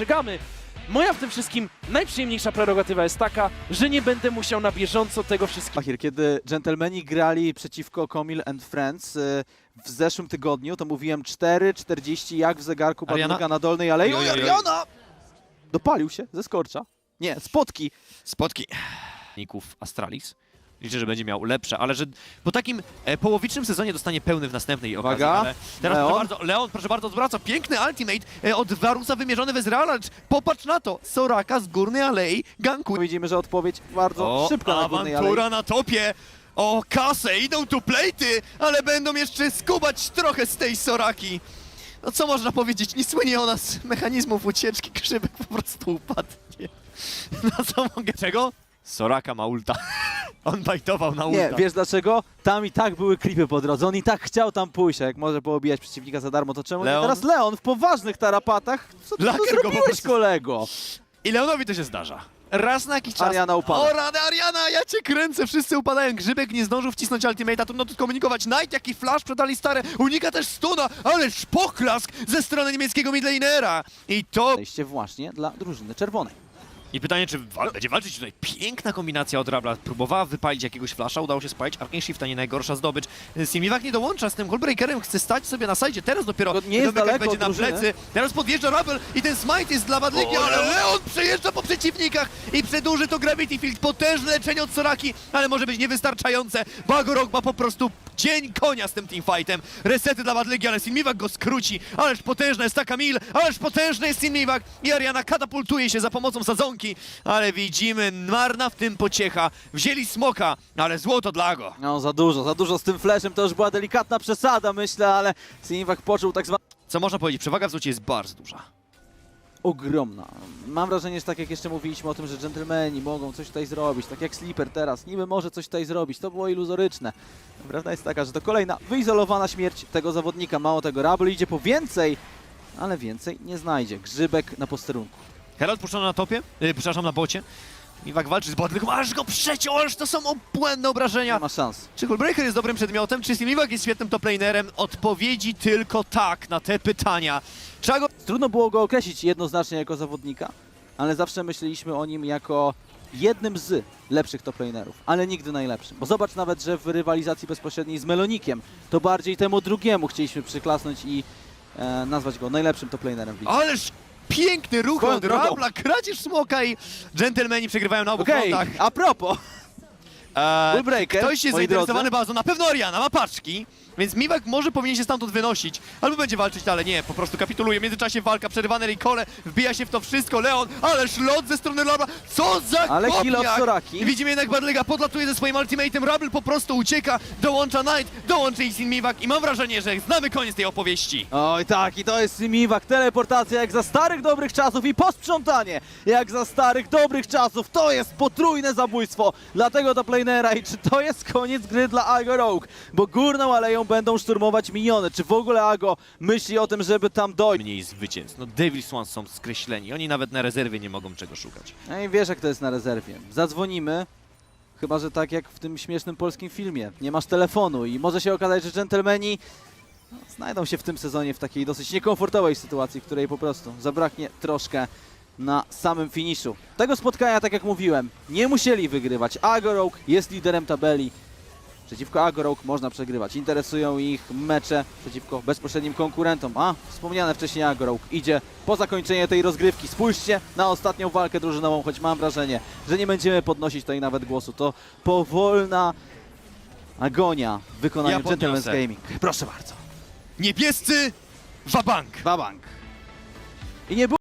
dostrzegamy. Moja w tym wszystkim najprzyjemniejsza prerogatywa jest taka, że nie będę musiał na bieżąco tego wszystkiego Achir, kiedy dżentelmeni grali przeciwko Komil and Friends y, w zeszłym tygodniu, to mówiłem 4.40 jak w zegarku Ariana? Na dolnej alei. Oj, oj, oj. Ariana! Dopalił się ze skorcza. Nie, spotki. Spotki ników Astralis. Liczę, że będzie miał lepsze, ale że po takim e, połowicznym sezonie dostanie pełny w następnej okazji. Uwaga. Ale teraz Leon. proszę bardzo, Leon, proszę bardzo, odwraca piękny ultimate e, od Varusa wymierzony w Ezreala. lecz Popatrz na to, Soraka z górnej alei gankuje. Widzimy, że odpowiedź bardzo O, szybka na górnej alei. awantura na topie. O, kasę, idą tu plejty, ale będą jeszcze skubać trochę z tej Soraki. No co można powiedzieć, nie słynie ona z mechanizmów ucieczki, grzybek po prostu upadnie. No co mogę... Czego? Soraka ma ulta. On bajtował na ulta. Nie, wiesz dlaczego? Tam i tak były creepy po drodze. On i tak chciał tam pójść, a jak może poobijać przeciwnika za darmo, to czemu Leon? nie? Teraz Leon w poważnych tarapatach. Co ty Laker go po zrobiłeś, prostu- kolego? I Leonowi to się zdarza. Raz na jakiś czas. Ariana upada. O, rady Ariana, ja cię kręcę, wszyscy upadają. Grzybek nie zdążył wcisnąć ultimate'a, trudno tu skomunikować. Knight, jaki flash przedali stare, unika też stuna, ależ poklask ze strony niemieckiego midlanera. I to... Podejście właśnie dla drużyny czerwonej. I pytanie, czy wal będzie walczyć tutaj? Piękna kombinacja od Rabla. Próbowała wypalić jakiegoś flasha, udało się spalić. Arcane Shifta nie najgorsza zdobycz. Simiwak nie dołącza z tym Goldbreakerem, chce stać sobie na sajdzie. Teraz dopiero To nie jest daleko będzie na drużyny. plecy. Teraz podjeżdża Rabel i ten smite jest dla Badliki, ale! Leon przejeżdża po przeciwnikach i przedłuży to Gravity Field. Potężne leczenie od Soraki, ale może być niewystarczające. Bagorok ma po prostu dzień konia z tym teamfightem. Resety dla Badligi, ale Simiwak go skróci. Ależ potężna jest ta Kamil, ależ potężny jest Simiwak i Ariana katapultuje się za pomocą sadzonki, ale widzimy, marna w tym pociecha. Wzięli smoka, ale złoto dla go. No za dużo, za dużo z tym flashem, to już była delikatna przesada, myślę, ale Siniwak poczuł tak zwaną Co można powiedzieć, przewaga w złocie jest bardzo duża. Ogromna. Mam wrażenie, że tak jak jeszcze mówiliśmy o tym, że dżentelmeni mogą coś tutaj zrobić, tak jak Sleeper teraz, niby może coś tutaj zrobić, to było iluzoryczne. Prawda jest taka, że to kolejna wyizolowana śmierć tego zawodnika. Mało tego, Rabel idzie po więcej, ale więcej nie znajdzie. Grzybek na posterunku. Herald puszczony na topie, yy, przepraszam, na bocie. Miwak walczy z Badliką, aż go przeciął, aż to są obłędne Nie obrażenia. ma szans. Czy Hullbreaker jest dobrym przedmiotem, czy Simiwak jest świetnym toplanerem? Odpowiedzi tylko tak na te pytania. Trzeba go... Trudno było go określić jednoznacznie jako zawodnika, ale zawsze myśleliśmy o nim jako jednym z lepszych toplanerów, ale nigdy najlepszym. Bo zobacz nawet, że w rywalizacji bezpośredniej z Melonikiem, to bardziej temu drugiemu chcieliśmy przyklasnąć i e, nazwać go najlepszym toplanerem w lidze. Ależ piękny ruch Swoją od drogą. Rabla, kradzież smoka i dżentelmeni przegrywają na obu Okej, frontach. a propos, Eee, Bullbreaker, Ktoś jest moi zainteresowany drodzy. bazą, na pewno Oriana ma paczki, więc Miwak może powinien się stamtąd wynosić, albo będzie walczyć, ale nie, po prostu kapituluje. W międzyczasie walka, przerywane recole, wbija się w to wszystko, Leon, ależ lot ze strony Rabla, co za Ale kill od kopniak! Soraki. Widzimy jednak Badlega podlatuje ze swoim ultimatem, Rabel po prostu ucieka, dołącza Knight, dołączy Isin Miwak i mam wrażenie, że znamy koniec tej opowieści. Oj tak, i to jest Simiwak, teleportacja jak za starych dobrych czasów i posprzątanie jak za starych dobrych czasów. To jest potrójne zabójstwo dla tego toplanera i czy to jest koniec gry dla Ago Rogue? Bo górną aleją będą szturmować miniony. Czy w ogóle Ago myśli o tym, żeby tam dojść? Mniej zwycięstw, no Devil Swans są skreśleni, oni nawet na rezerwie nie mogą czego szukać. No i wiesz jak to jest na rezerwie. Zadzwonimy, chyba że tak jak w tym śmiesznym polskim filmie. Nie masz telefonu i może się okazać, że dżentelmeni no, znajdą się w tym sezonie w takiej dosyć niekomfortowej sytuacji, w której po prostu zabraknie troszkę na samym finiszu. Tego spotkania, tak jak mówiłem, nie musieli wygrywać. Agorogue jest liderem tabeli. Przeciwko Agorogue można przegrywać. Interesują ich mecze przeciwko bezpośrednim konkurentom. A, wspomniane wcześniej Agorogue idzie po zakończeniu tej rozgrywki. Spójrzcie na ostatnią walkę drużynową, choć mam wrażenie, że nie będziemy podnosić tutaj nawet głosu. To powolna agonia w wykonaniu Ja Gentleman's. Gaming. Proszę bardzo. Niebiescy, wabank! Wabank. I nie było